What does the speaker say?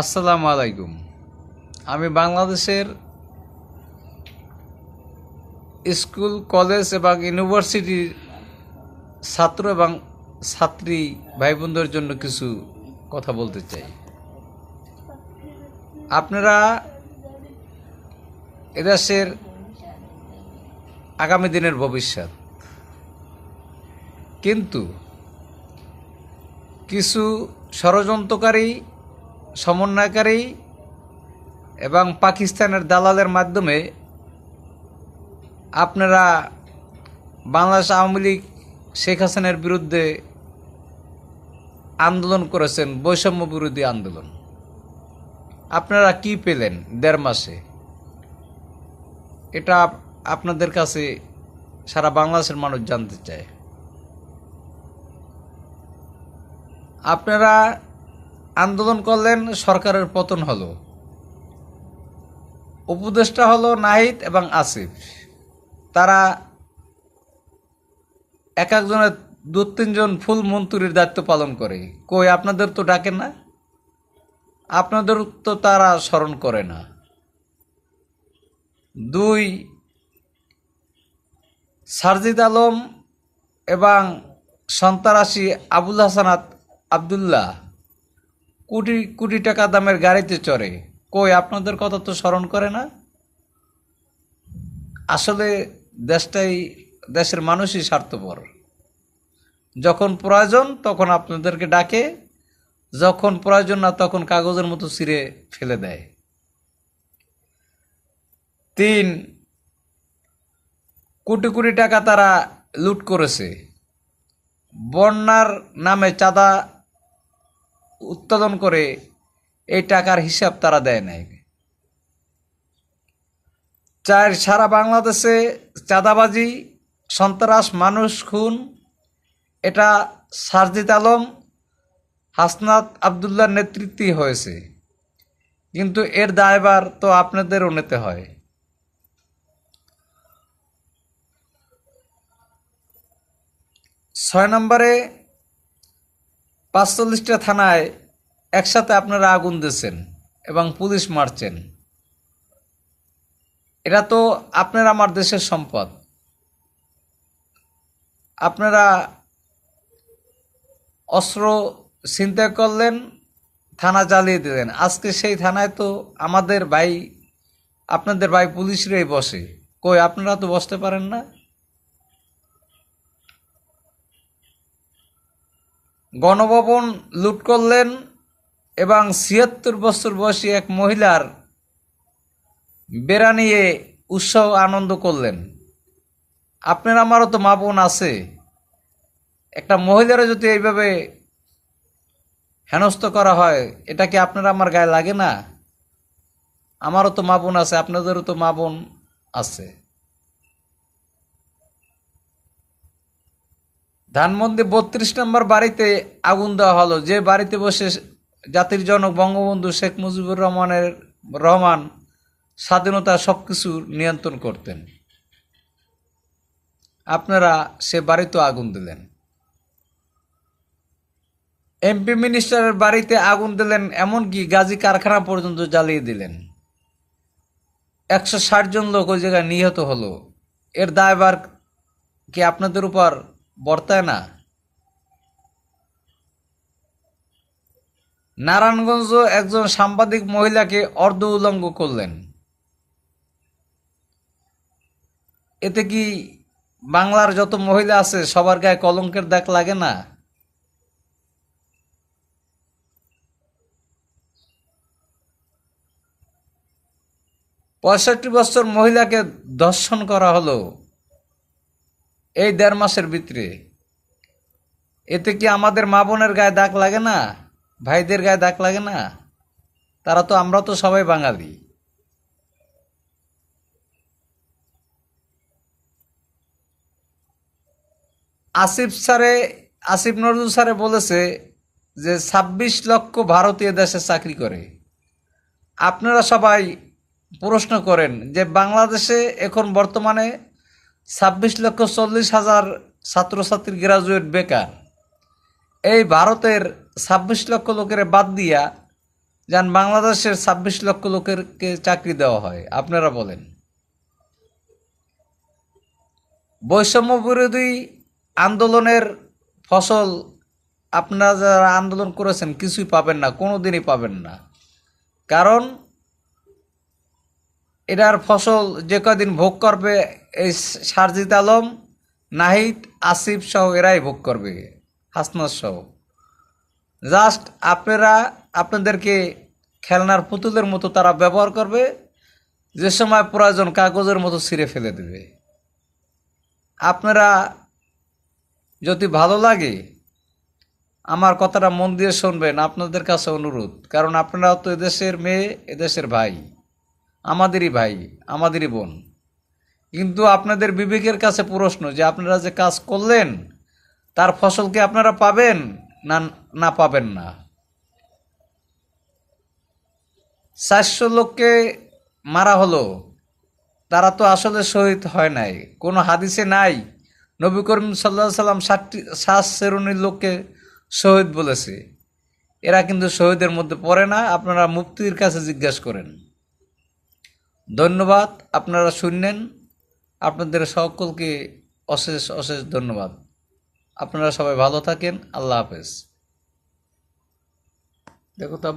আসসালামু আলাইকুম। আমি বাংলাদেশের স্কুল, কলেজ এবং ইউনিভার্সিটির ছাত্র এবং ছাত্রী ভাই বোনদের জন্য কিছু কথা বলতে চাই। আপনারা এদেশের আগামী দিনের ভবিষ্যৎ। কিন্তু কিছু ষড়যন্ত্রকারী সমন্বয়কারী এবং পাকিস্তানের দালালের মাধ্যমে আপনারা বাংলাদেশ আওয়ামী লীগ, শেখ হাসিনার বিরুদ্ধে আন্দোলন করেছেন, বৈষম্য বিরোধী আন্দোলন। আপনারা কি পেলেন দেড় মাসে? এটা আপনাদের কাছে সারা বাংলাদেশের মানুষ জানতে চায়। আপনারা আন্দোলন করলেন সরকারের পতন হলো। উপদেষ্টা হলো নাহিদ এবং আসিফ। তারা এক একজনের দু তিনজন ফুল মন্ত্রীর দায়িত্ব পালন করে। কই, আপনাদের তো ডাকে না? আপনাদের তো তারা স্মরণ করে না। দুই, সারজিদ আলম এবং সন্তারাশি আবুল হাসানাত আবদুল্লাহ কোটি কোটি টাকা দামের গাড়িতে চড়ে। কই, আপনাদের কথা তো স্মরণ করে না? আসলে দেশটাই, দেশের মানুষই স্বার্থপর। যখন প্রয়োজন, তখন আপনাদেরকে ডাকে। যখন প্রয়োজন না, তখন কাগজের মতো ছিঁড়ে ফেলে দেয়। তিন, কোটি কোটি টাকা তারা লুট করেছে। বন্যার নামে চাঁদা উৎপাদন করে এই টাকার হিসাব তারা দেয় নাই। চার, সারা বাংলাদেশে চাঁদাবাজি, সন্ত্রাস, মানুষ, খুন, এটা সারজিদ আলম, হাসনাত আবদুল্লার নেতৃত্বেই হয়েছে। কিন্তু এর দায়ভার তো আপনাদেরও নিতে হয়। ছয় নম্বরে পাঁচচল্লিশটা থানায় একসাথে আপনারা আগুন দিয়েছেন এবং পুলিশ মারছেন। এটা তো আপনার আমার দেশের সম্পদ। আপনারা অস্ত্র চিন্তা করলেন, থানা জ্বালিয়ে দিলেন। আজকে সেই থানায় তো আমাদের ভাই, আপনাদের ভাই পুলিশরাই বসে। কই, আপনারা তো বসতে পারেন না? গণভবন লুট করলেন এবং ছিয়াত্তর বছর বয়সী এক মহিলার বেড়া নিয়ে উৎসাহ আনন্দ করলেন। আপনার আমারও তো মা বোন আছে। একটা মহিলারা যদি এইভাবে হেনস্থ করা হয়, এটা কি আপনার আমার গায়ে লাগে না? আমারও তো মা বোন আছে, আপনাদেরও তো মা বোন আছে। ধানমন্দি বত্রিশ নম্বর বাড়িতে আগুন দেওয়া হলো। যে বাড়িতে বসে জাতির জনক বঙ্গবন্ধু শেখ মুজিবুর রহমানের রহমান স্বাধীনতা সব কিছু নিয়ন্ত্রণ করতেন। আপনারা সে বাড়িতেও আগুন দিলেন। এমপি মিনিস্টারের বাড়িতে আগুন দিলেন, এমনকি গাজী কারখানা পর্যন্ত জ্বালিয়ে দিলেন। একশো ষাট জন লোক ওই জায়গায় নিহত হলো। এর দায়ভার কি আপনাদের উপর বর্তায় না? নারায়ণগঞ্জ একজন সাংবাদিক মহিলাকে অর্ধ উলঙ্গ করলেন। এতে কি বাংলার যত মহিলা আছে, সবার গায়ে কলঙ্কের দাগ লাগে না? পঁয়ষট্টি বছর মহিলাকে দর্শন করা হলো। এই দেড় মাসের ভিতরে। এতে কি আমাদের মা বোনের গায়ে দাগ লাগে না? ভাইদের গায়ে দাগ লাগে না? তারা তো আমরা তো সবাই বাঙালি। আসিফ স্যারে, আসিফ নজরুল স্যারে বলেছে যে, ছাব্বিশ লক্ষ ভারতীয় দেশে চাকরি করে। আপনারা সবাই প্রশ্ন করেন যে, বাংলাদেশে এখন বর্তমানে ছাব্বিশ লক্ষ চল্লিশ হাজার ছাত্রছাত্রী গ্রাজুয়েট বেকার। এই ভারতের ছাব্বিশ লক্ষ লোকের বাদ দিয়া যান বাংলাদেশের ছাব্বিশ লক্ষ লোকেরকে চাকরি দেওয়া হয়। আপনারা বলেন। বৈষম্য বিরোধী আন্দোলনের ফসল আপনারা যারা আন্দোলন করেছেন কিছুই পাবেন না কোনো দিনই পাবেন না। কারণ এটার ফসল যে কদিন ভোগ করবে এই সারজিদ আলম, নাহিদ, আসিফ সহ এরাই ভোগ করবে, হাসনাত সহ। জাস্ট আপনারা, আপনাদেরকে খেলনার পুতুলের মতো তারা ব্যবহার করবে, যে সময় প্রয়োজন কাগজের মতো ছিঁড়ে ফেলে দেবে। আপনারা যদি ভালো লাগে, আমার কথাটা মন দিয়ে শুনবেন, আপনাদের কাছে অনুরোধ, কারণ আপনারা তো এদেশের মেয়ে, এদেশের ভাই। আমাদেরই ভাই, আমাদেরই বোন। কিন্তু আপনাদের বিবেকের কাছে প্রশ্ন যে আপনারা যে কাজ করলেন, তার ফসল কি আপনারা পাবেন না না পাবেন না? চারশো লোককে মারা হলো, তারা তো আসলে শহীদ হয় নাই। কোনো হাদিসে নাই, নবী করিম সাল্লাহ সাল্লাম ষাটটি শ্বাস শ্রেণির লোককে শহীদ বলেছে। এরা কিন্তু শহীদের মধ্যে পড়ে না, আপনারা মুক্তির কাছে জিজ্ঞাসা করেন। ধন্যবাদ, আপনারা শুনলেন। আপনাদের সকলকে অশেষ অশেষ ধন্যবাদ। আপনারা সবাই ভালো থাকেন, আল্লাহ হাফেজ। দেখো তো